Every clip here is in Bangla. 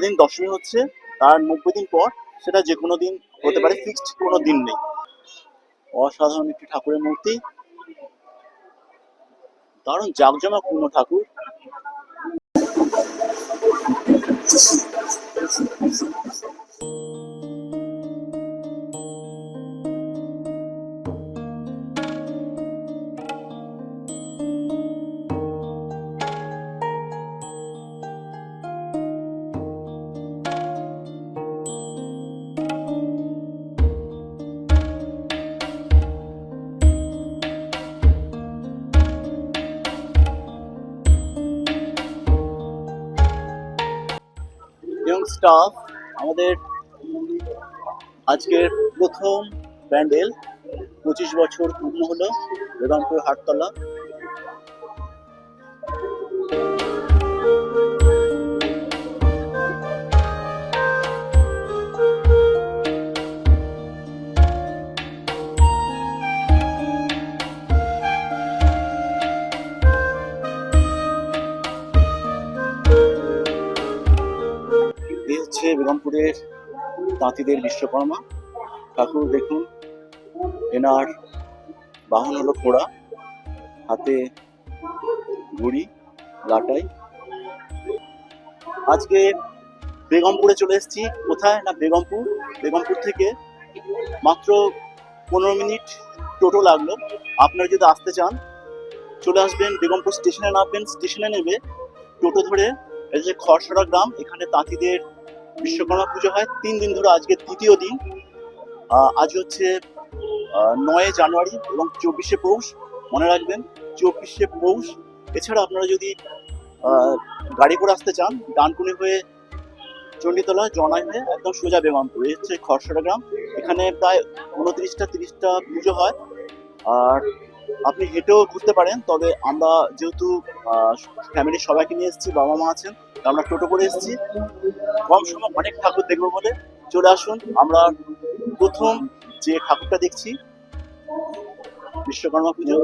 যেদিন দশমী হচ্ছে, তার নব্বই দিন পর সেটা যে কোনো দিন হতে পারে ফিক্সড কোনো দিন নেই। অসাধারণ একটি ঠাকুরের মূর্তি। দারুণ জাঁকজমকপূর্ণ ঠাকুর। স্টাফ আমাদের আজকের প্রথম প্যান্ডেল পঁচিশ বছর পূর্ণ হলো বেগমপুর হাটতলা। বেগমপুরের তাঁতিদের বিশ্বকর্মা। ঠাকুর, দেখুন, এনার বাহন হলো ঘোড়া হাতে ঘুড়ি, লাটাই। আজকে বেগমপুরে চলে এসেছি। কোথায়? না, বেগমপুর। বেগমপুর থেকে মাত্র পনেরো মিনিট টোটো লাগল। আপনারা যদি আসতে চান, চলে আসবেন বেগমপুর স্টেশনে নামবেন স্টেশনে নেবে। টোটো ধরে এই যে খরসরা গ্রাম, এখানে তাঁতিদের বিশ্বকর্মা পুজো হয়। তিন দিন ধরে আজকে তৃতীয় দিন। আজ হচ্ছে নয় জানুয়ারি এবং চব্বিশে পৌষ। মনে রাখবেন, চব্বিশে পৌষ। এছাড়া আপনারা যদি গাড়ি করে আসতে চান, ডানকুনি হয়ে চণ্ডীতলা, জনাই হয়ে একদম সোজা বেগমপুর এই হচ্ছে খরসরা গ্রাম। এখানে প্রায় উনত্রিশটা, তিরিশটা পুজো হয়। আর আপনি হেঁটেও ঘুরতে পারেন, তবে আমরা যেহেতু ফ্যামিলির সবাইকে নিয়ে এসেছি, বাবা মা আছেন আমরা টোটো করে এসেছি। কম সময় অনেক ঠাকুর দেখব বলে চলে আসুন। আমরা প্রথম যে ঠাকুরটা দেখছি, বিশ্বকর্মা পুজো।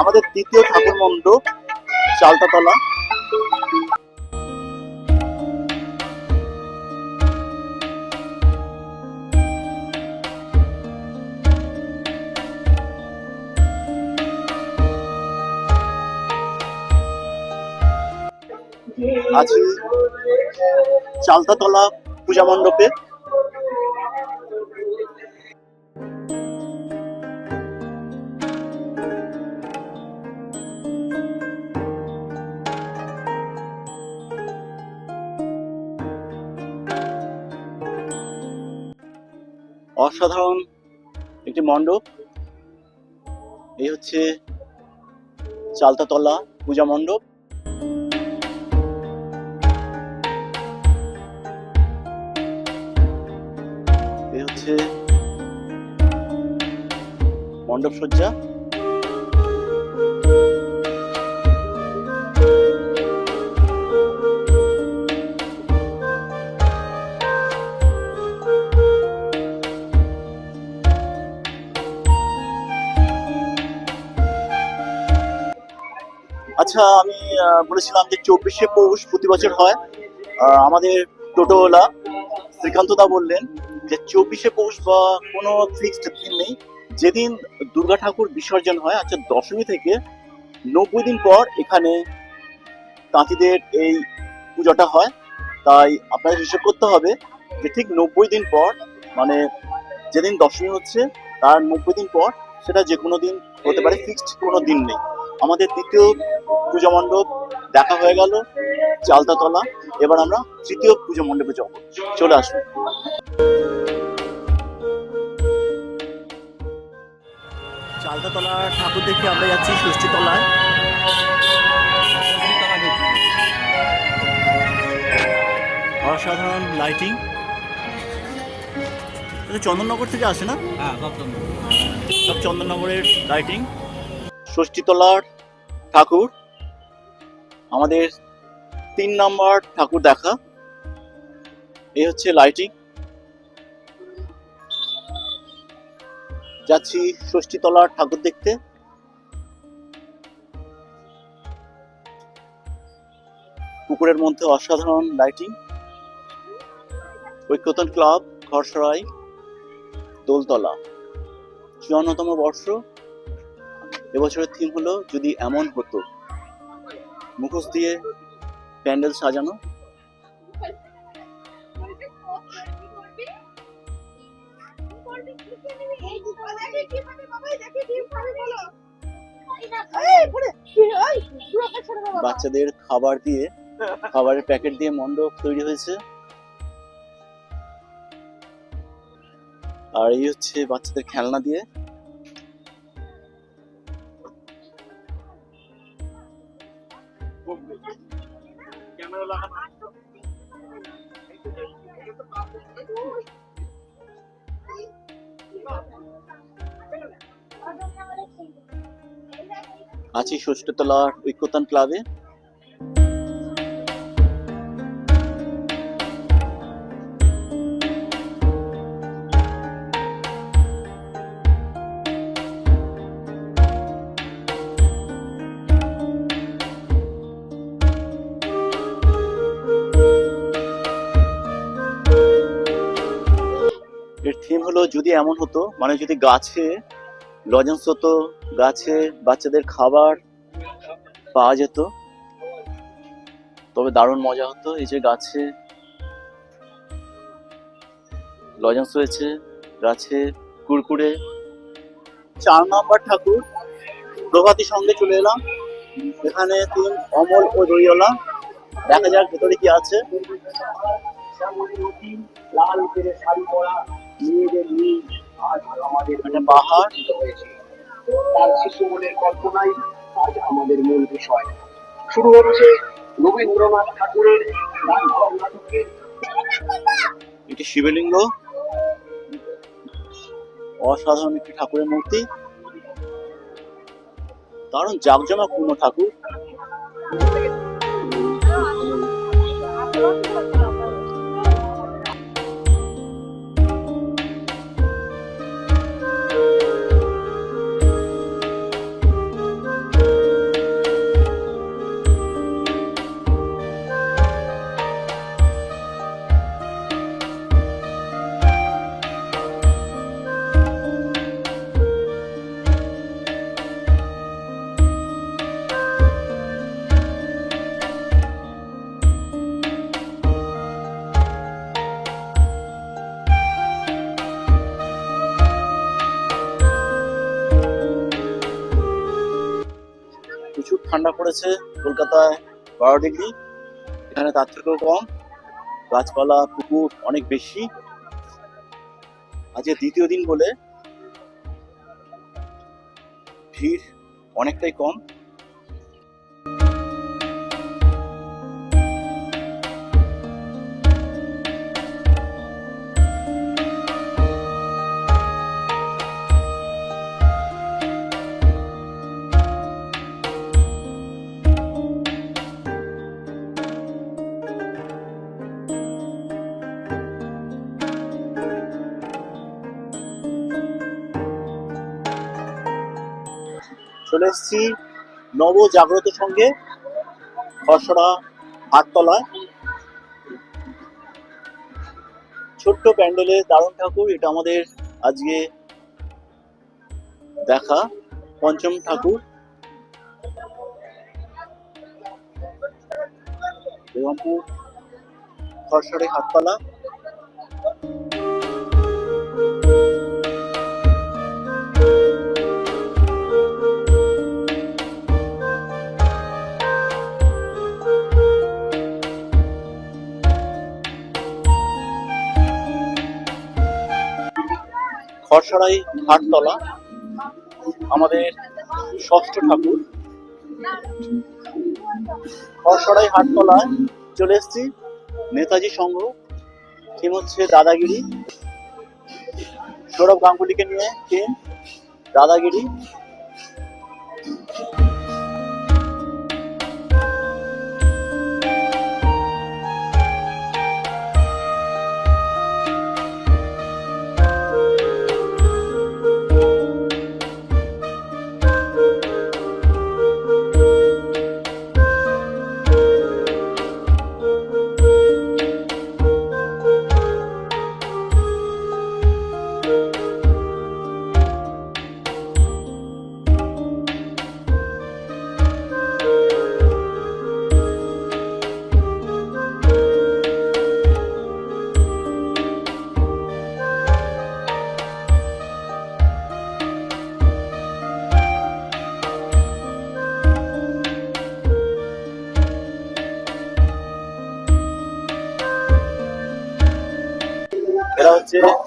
আমাদের দ্বিতীয় ঠাকুর মণ্ডপ চালতাতলা। আছি চালতাতলা পূজা মণ্ডপে অসাধারণ একটি মণ্ডপ। এই হচ্ছে চালতাতলা পূজা মণ্ডপ। এই হচ্ছে মণ্ডপ সজ্জা আচ্ছা আমি বলেছিলাম যে চব্বিশে পৌষ প্রতি বছর হয় আমাদের টোটোওয়ালা শ্রীকান্ত দা বললেন যে চব্বিশে পৌষ বা কোনো ফিক্সড দিন নেই। যেদিন দুর্গা ঠাকুর বিসর্জন হয় আচ্ছা দশমী থেকে নব্বই দিন পর এখানে তাঁতিদের এই পুজোটা হয়। তাই আপনাদের হিসেব করতে হবে যে ঠিক নব্বই দিন পর মানে যেদিন দশমী হচ্ছে, তার নব্বই দিন পর সেটা যে কোনো দিন হতে পারে ফিক্সড কোনো দিন নেই। আমাদের দ্বিতীয় পুজো মণ্ডপ দেখা হয়ে গেল চালতাতলা। এবার আমরা তৃতীয় পুজো মণ্ডপে যাব। চলে আসুন। চালতাতলা ঠাকুর দেখে আমরা যাচ্ছি ষষ্ঠীতলায়। অসাধারণ লাইটিং চন্দননগর থেকে আসে না? হ্যাঁ সব চন্দননগরের লাইটিং ষষ্ঠীতলার ঠাকুর। আমাদের তিন নম্বর ঠাকুর দেখা। এই হচ্ছে লাইটিং যাচ্ছি ষষ্ঠীতলার ঠাকুর দেখতে। পুকুরের মধ্যে অসাধারণ লাইটিং ঐক্যতন ক্লাব, ঘরসরাই, দোলতলা। চুয়ান্নতম বর্ষ। এবছরের থিম হলো যদি এমন হতো। মুখোশ দিয়ে প্যান্ডেল সাজানো। বাচ্চাদের খাবার দিয়ে, খাবারের প্যাকেট দিয়ে মণ্ডপ তৈরি হয়েছে। আর এই হচ্ছে বাচ্চাদের খেলনা দিয়ে। আছি ষষ্ঠতলার ঐক্যতান ক্লাবে। এর থিম হলো যদি এমন হতো মানে যদি গাছে লজেন্স হতো গাছে বাচ্চাদের খাবার পাওয়া যেত। তবে দারুণ মজা হতো। এই যে গাছে লজেন্স হয়েছে গাছে কুরকুরে। চার নম্বর ঠাকুর প্রভাতী সঙ্গে চলে এলাম। এখানে তিন অমল ও দইওয়ালা দেখা যাক ভেতরে কি আছে। লাল শাড়ি পরা মেয়েদের নিয়ে। আজ আমাদের একটা পাহাড় হয়েছে। তার শিশু মনের কল্পনাই আজ আমাদের মূল বিষয়। শুরু হচ্ছে রবীন্দ্রনাথ ঠাকুরের রাজঘর নাটকের এটি শিবলিঙ্গ। অসাধারণ একটি ঠাকুরের মূর্তি। কারণ দারুণ জাঁকজমকপূর্ণ ঠাকুর। ঠান্ডা পড়েছে, কলকাতায় বারো ডিগ্রি এখানে তার থেকেও কম, গাছপালা, পুকুর অনেক বেশি। আজকে দ্বিতীয় দিন বলে ভিড় অনেকটাই কম। চলে এসেছি নব জাগ্রত সঙ্গে খসড়া হাটতলায় ছোট্ট প্যান্ডেলে দারুণ ঠাকুর, এটা আমাদের আজকে দেখা, পঞ্চম ঠাকুর। বেগমপুর খরসরে হাটতলা খরসরাই হাটতলা, আমাদের ষষ্ঠ ঠাকুর। খরসরাই হাটতলায় চলে এসছি, নেতাজি সংঘ থিম হচ্ছে দাদাগিরি, সৌরভ গাঙ্গুলিকে নিয়ে থিম দাদাগিরি।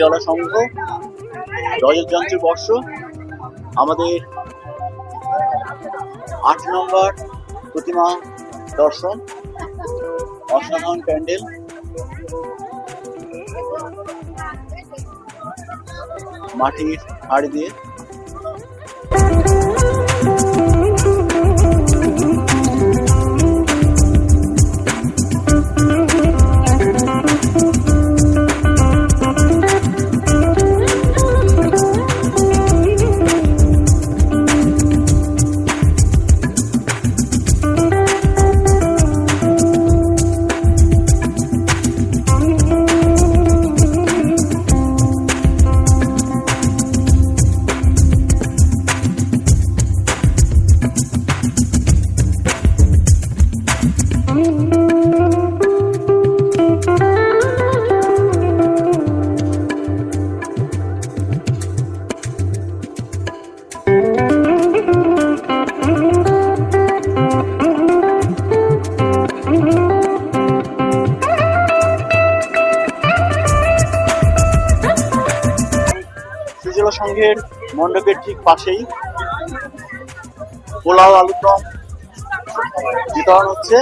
ত্রিজলা সংঘ রজতযন্ত্রী বর্ষ আমাদের আট নম্বর প্রতিমা দর্শন অসাধারণ প্যান্ডেল। মাটির হাড়ি দিয়ে ত্রিজলা সংঘের মণ্ডপের ঠিক পাশেই পোলাও আলুদম বিতরণ হচ্ছে।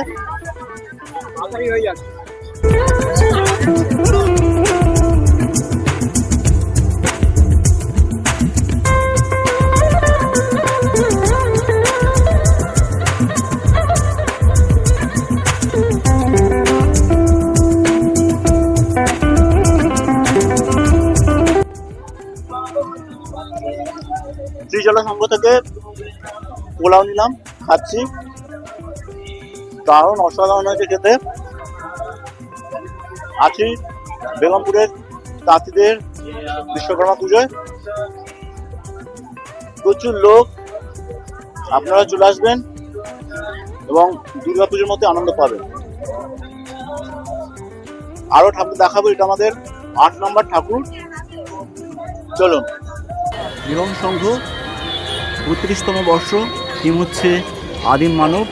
ত্রিজলা সংঘ থেকে পোলাও নিলাম, খাচ্ছি। কারণ অসাধারণ হয়েছে খেতে। আছি বেগমপুরের তাঁতিদের বিশ্বকর্মা পুজোয়। প্রচুর লোক, আপনারা চলে আসবেন এবং দুর্গা পুজোর মধ্যে আনন্দ পাবেন। আরও ঠাকুর দেখাবো, এটা আমাদের আট নম্বর ঠাকুর। চলুন। মিলন সংঘ বত্রিশতম বর্ষ থিম হচ্ছে আদিম মানব।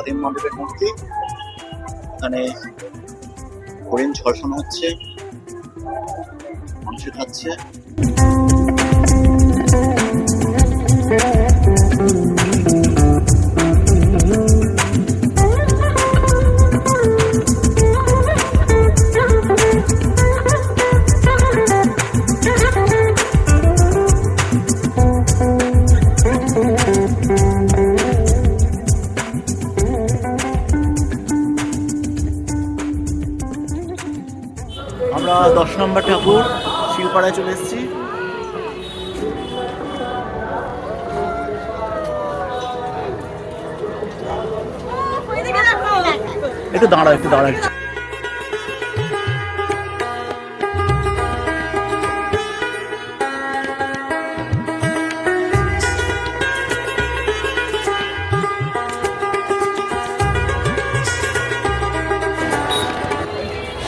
মহাদেবের মূর্তি এখানে হরিণ ঝর্ষণ হচ্ছে মানুষে খাচ্ছে। দশ নম্বর ঠাকুর শিলপাড়ায় চলে এসেছি একটু দাঁড়া একটু দাঁড়া।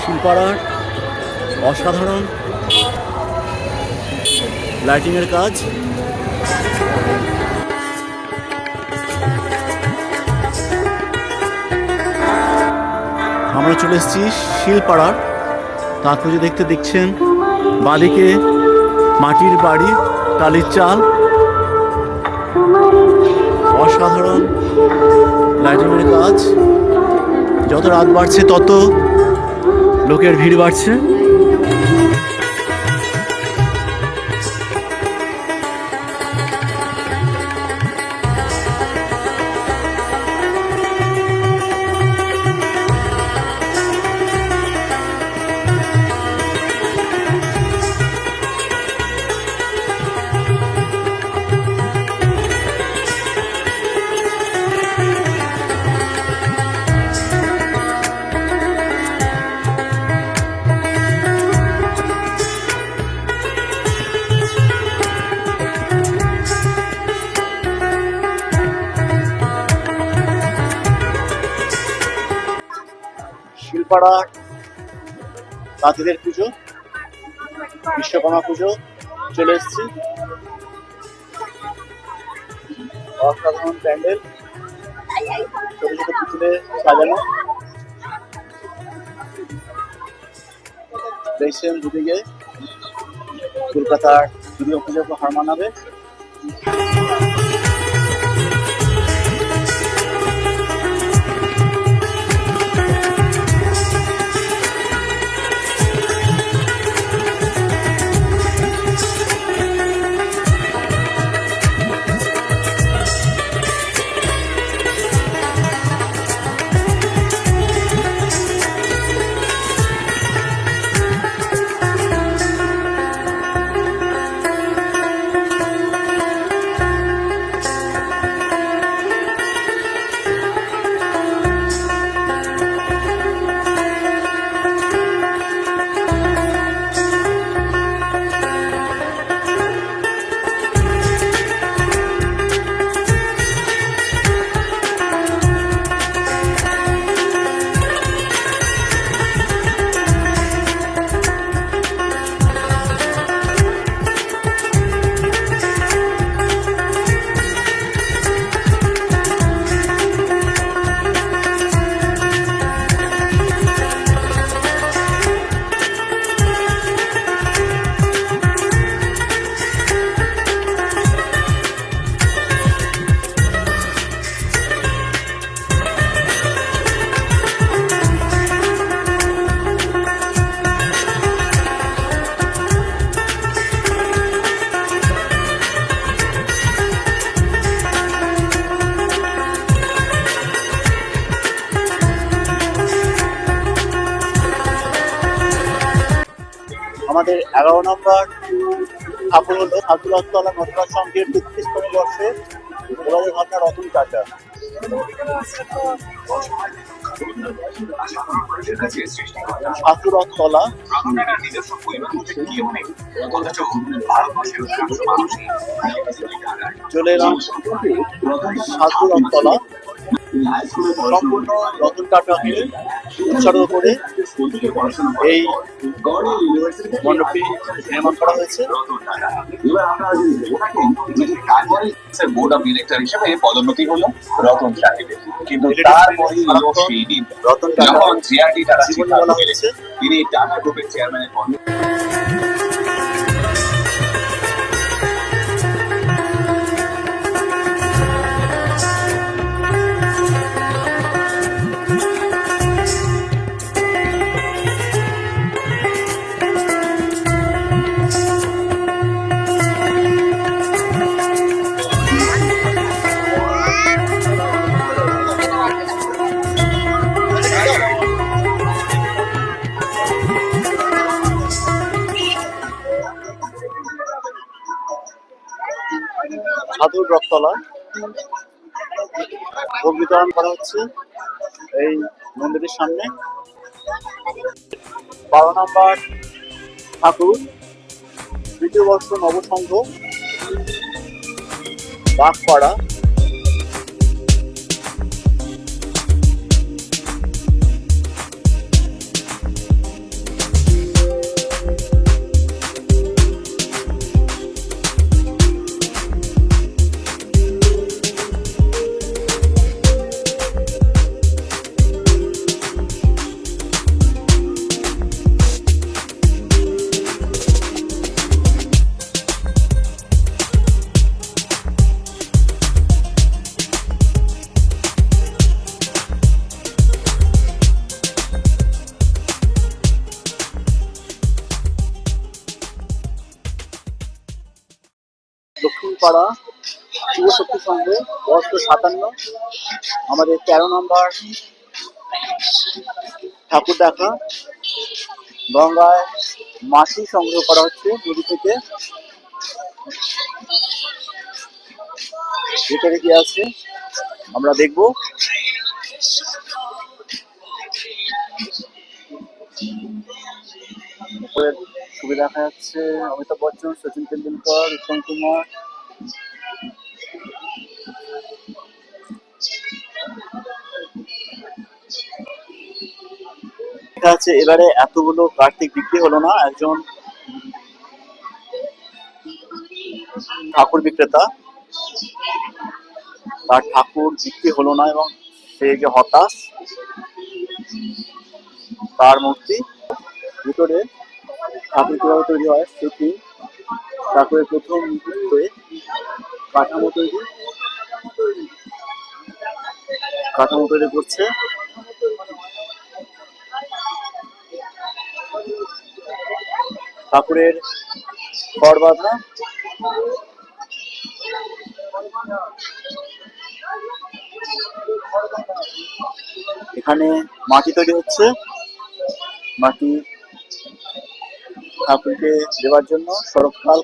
শিলপাড়ার অসাধারণ লাইটিংয়ের কাজ। আমরা চলে এসেছি শিলপাড়ার। তারপর যে দেখতে দেখছেন বাদিকে মাটির বাড়ি, টালির চাল। অসাধারণ লাইটিংয়ের কাজ। যত রাত বাড়ছে, তত লোকের ভিড় বাড়ছে। শিলপাড়ার তাঁতিদের পুজো, বিশ্বকর্মা পুজো চলে এসেছি। অসাধারণ প্যান্ডেল। ছোট ছোট পুতুলে সাজানো। দেখছেন দুদিকে কলকাতার দুর্গা পুজোকে হার মানাবে। ঠাকুরতলা নটরাজ সংঘের তেত্রিশতম বর্ষে যোগাযোগ ভাবনা রতন চাচা চলে এলাম ঠাকুরতলা সম্পূর্ণ রতন টাটাকে উৎসর্গ করে এই মণ্ডপটি নির্মাণ করা হয়েছে। বোর্ড অফ ডিরেক্টর হিসেবে পদোন্নতি হলো রতন সাহেবের কিন্তু তারপরে সেই দিন যখন জিআরডি টাটা তিনি টাটা গ্রুপের চেয়ারম্যানের রথতলা ভোগ বিতরণ করা হচ্ছে এই মন্দিরের সামনে। বারো নম্বর ঠাকুর, দ্বিতীয় বর্ষ নবসংঘ বাঘপাড়া বয়স সাতান্ন। আমাদের তেরো নম্বর ঠাকুর দেখা। গঙ্গায় মাটি সংগ্রহ করা হচ্ছে নদী থেকে। ভিতরে কি আছে। আমরা দেখব। ছবি দেখা যাচ্ছে। অমিতাভ বচ্চন, সচিন তেন্ডুলকর, উত্তম কুমার। দেখা যাচ্ছে এবারে এতগুলো কার্তিক বিক্রি হলো না, একজন ঠাকুর বিক্রেতা, তার ঠাকুর বিক্রি হলো না এবং সে যে হতাশ, তার মূর্তি ভিতরে ঠাকুর কীভাবে তৈরি হয় সেটি ঠাকুরের প্রথম মুহূর্তে কাঠামো তৈরি কাঠামো তৈরি করছে। ঠাকুরের খড় বাঁধা। এখানে মাটি তৈরি হচ্ছে। মাটি ঠাকুরকে দেওয়ার জন্য শরৎকাল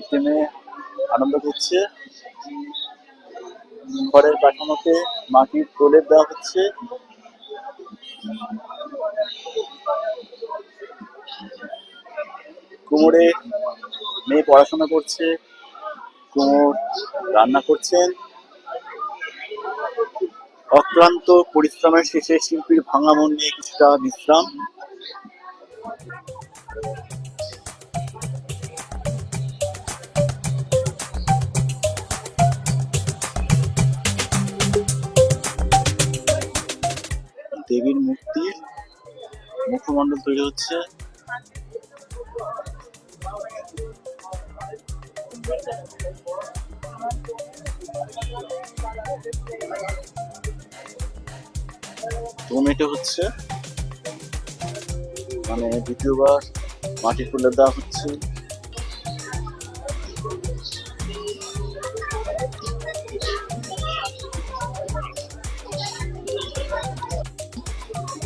একটি মেয়ে আনন্দ করছে। ঘরের কাঠামোতে মাটির প্রলেপ দেওয়া হচ্ছে। কুমোরে মেয়ে পড়াশোনা করছে, কুমোর রান্না করছেন। অক্লান্ত পরিশ্রমের শেষে শিল্পীর ভাঙা মন নিয়ে কিছুটা বিশ্রাম। দেবীর মূর্তির মুখমণ্ডল তৈরি হচ্ছে। টমেটো হচ্ছে মানে দ্বিতীয়বার মাটি তুলে দেওয়া হচ্ছে।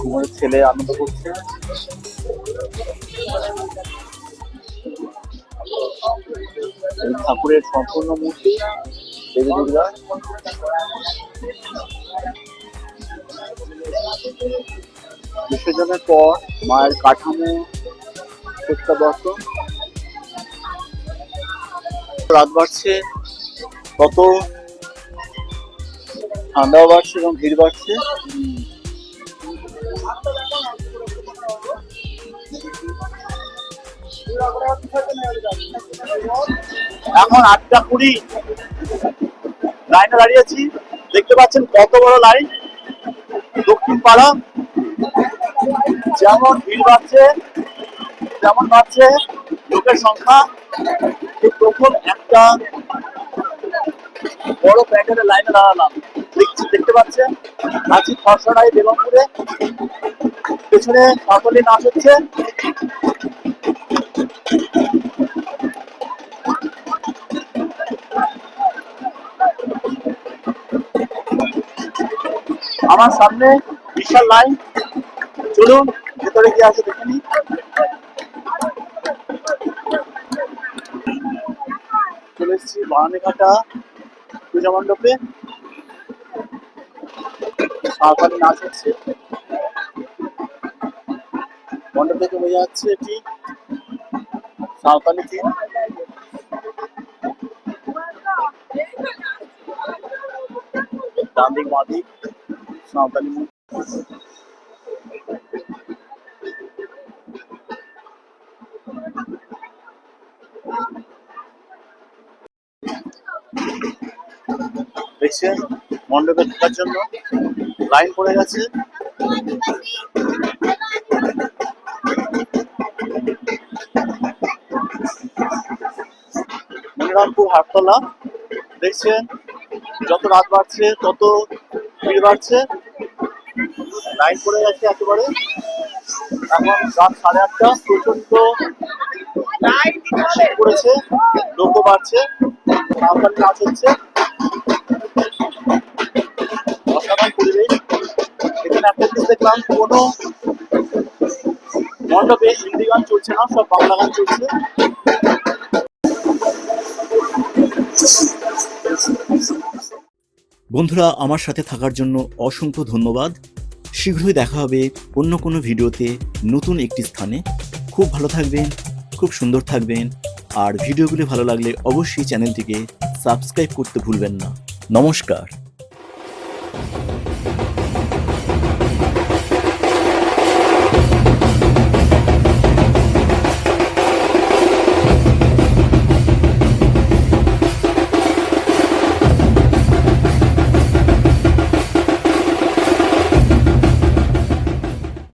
কুমারের ছেলে আনন্দ করছে। ঠাকুরের সম্পূর্ণ মূর্তি। দেবী দুর্গা। বিসর্জনের পর মায়ের কাঠামো প্রত্যাবর্তন। রাত বাড়ছে, তত ঠান্ডাও বাড়ছে এবং ভিড় বাড়ছে। এখন আটটা কুড়ি। লাইনে দাঁড়িয়ে আছি দেখতে পাচ্ছেন কত বড় লাইন। দক্ষিণ পাড়া। যেমন ভিড় বাড়ছে যেমন বাড়ছে লোকের সংখ্যা। প্রথম একটা বড় প্যাকেটের লাইনে দাঁড়ালাম। দেখছি, দেখতে পাচ্ছেন? আছি খরসড়াই বেগমপুরে। পেছনে সাঁওতালি নাচ হচ্ছে। আমার সামনে বিশাল লাইন। চলুন, ভেতরে কি আছে দেখে নিই। চলে এসেছি বারানিঘাটা পূজা মণ্ডপে। সাঁওতালি নাচ হচ্ছে। মণ্ডপ থেকে বোঝা যাচ্ছে এটি সাঁওতালি থিম। ডান দিক বাঁ দিক সাঁওতালি দেখছেন, মণ্ডপে ঢোকার জন্য লাইন পড়ে গেছে। মনিরামপুর হাটতলা, দেখছেন, যত রাত বাড়ছে, তত ভিড় বাড়ছে। লাইন পড়ে গেছে একেবারে। এখন রাত সাড়ে আটটা প্রচণ্ড শীত পড়েছে, লোকও বাড়ছে সাঁওতালি কাজ হচ্ছে। কোনো মণ্ডপে চলছে না, সব চলছে। বন্ধুরা, আমার সাথে থাকার জন্য অসংখ্য ধন্যবাদ। শীঘ্রই দেখা হবে অন্য কোনো ভিডিওতে নতুন একটি স্থানে। খুব ভালো থাকবেন, খুব সুন্দর থাকবেন। আর ভিডিওগুলি ভালো লাগলে অবশ্যই চ্যানেলটিকে সাবস্ক্রাইব করতে ভুলবেন না। নমস্কার।